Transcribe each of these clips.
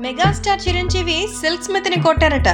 Megastar Chiranjeevi Silk స్మిత్ని కొట్టారట.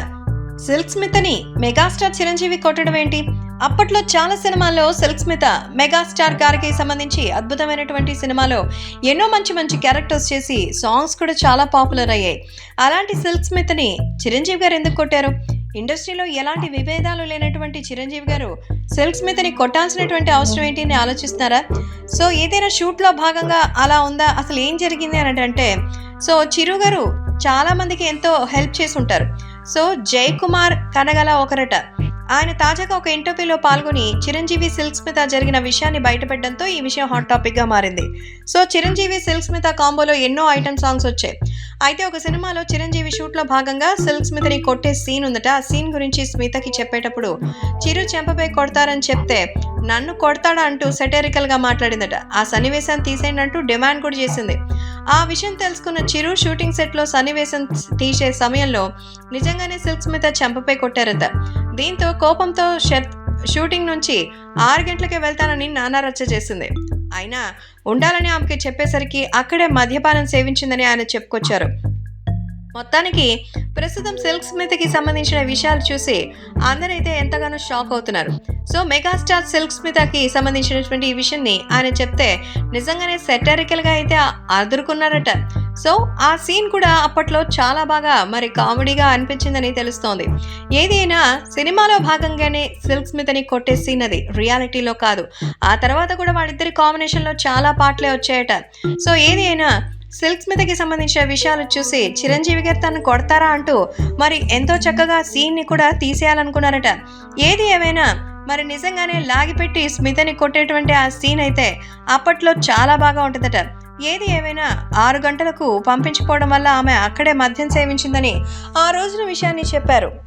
సిల్క్ స్మిత్ని మెగాస్టార్ చిరంజీవి కొట్టడం ఏంటి? అప్పట్లో చాలా సినిమాల్లో సిల్క్ స్మిత మెగాస్టార్ గారికి సంబంధించి అద్భుతమైనటువంటి సినిమాలో ఎన్నో మంచి మంచి క్యారెక్టర్స్ చేసి సాంగ్స్ కూడా చాలా పాపులర్ అయ్యాయి. అలాంటి సిల్క్ స్మిత్ని చిరంజీవి గారు ఎందుకు కొట్టారు? ఇండస్ట్రీలో ఎలాంటి విభేదాలు లేనటువంటి చిరంజీవి గారు సిల్క్ స్మిత్ని కొట్టాల్సినటువంటి అవసరం ఏంటి అని ఆలోచిస్తున్నారా? సో ఏదైనా షూట్లో భాగంగా అలా ఉందా? అసలు ఏం జరిగింది అని అంటే సో చిరు గారు చాలా మందికి ఎంతో హెల్ప్ చేసి ఉంటారు. సో జయ్ కుమార్ కనగల ఒకరట. ఆయన తాజాగా ఒక ఇంటర్వ్యూలో పాల్గొని చిరంజీవి సిల్క్స్ మీద జరిగిన విషయాన్ని బయటపెట్టడంతో ఈ విషయం హాట్ టాపిక్గా మారింది. సో చిరంజీవి సిల్క్ స్మిత కాంబోలో ఎన్నో ఐటమ్ సాంగ్స్ వచ్చాయి. అయితే ఒక సినిమాలో చిరంజీవి షూట్లో భాగంగా సిల్క్స్ మీదని కొట్టే సీన్ ఉందట. ఆ సీన్ గురించి స్మితకి చెప్పేటప్పుడు చిరు చెంపపై కొడతారని చెప్తే నన్ను కొడతాడా? అంటూ సెటరికల్గా మాట్లాడిందట. ఆ సన్నివేశాన్ని తీసేయండి అంటూ డిమాండ్ కూడా చేసింది. ఆ విషయం తెలుసుకున్న చిరు షూటింగ్ సెట్లో సన్నివేశం తీసే సమయంలో నిజంగానే సిల్క్ స్మిత చెంపపై కొట్టారట. దీంతో కోపంతో షూటింగ్ నుంచి ఆరు గంటలకే వెళ్తానని నానా రచ్చ చేసింది. అయినా ఉండాలని ఆమెకి చెప్పేసరికి అక్కడే మద్యపానం సేవించిందని ఆయన చెప్పుకొచ్చారు. మొత్తానికి ప్రస్తుతం సిల్క్ స్మిత్కి సంబంధించిన విషయాలు చూసి అందరైతే ఎంతగానో షాక్ అవుతున్నారు. సో మెగాస్టార్ సిల్క్ స్మితకి సంబంధించినటువంటి ఈ విషయాన్ని ఆయన చెప్తే నిజంగానే సెటరికల్గా అయితే అదురుకున్నారట. సో ఆ సీన్ కూడా అప్పట్లో చాలా బాగా మరి కామెడీగా అనిపించిందని తెలుస్తోంది. ఏదైనా సినిమాలో భాగంగానే సిల్క్ స్మితని కొట్టే సీన్ అది. రియాలిటీలో కాదు. ఆ తర్వాత కూడా వాళ్ళిద్దరి కాంబినేషన్లో చాలా పాటలే వచ్చాయట. సో ఏది అయినా సిల్క్ స్మితకి సంబంధించిన విషయాలు చూసి చిరంజీవి గారు తను కొడతారా అంటూ మరి ఎంతో చక్కగా సీన్ని కూడా తీసేయాలనుకున్నారట. ఏది ఏమైనా మరి నిజంగానే లాగిపెట్టి స్మితని కొట్టేటువంటి ఆ సీన్ అయితే అప్పట్లో చాలా బాగా ఉంటుందట. ఏది ఏమైనా ఆరు గంటలకు పంపించుకోవడం వల్ల ఆమె అక్కడే మద్యం సేవించిందని ఆ రోజున విషయాన్ని చెప్పారు.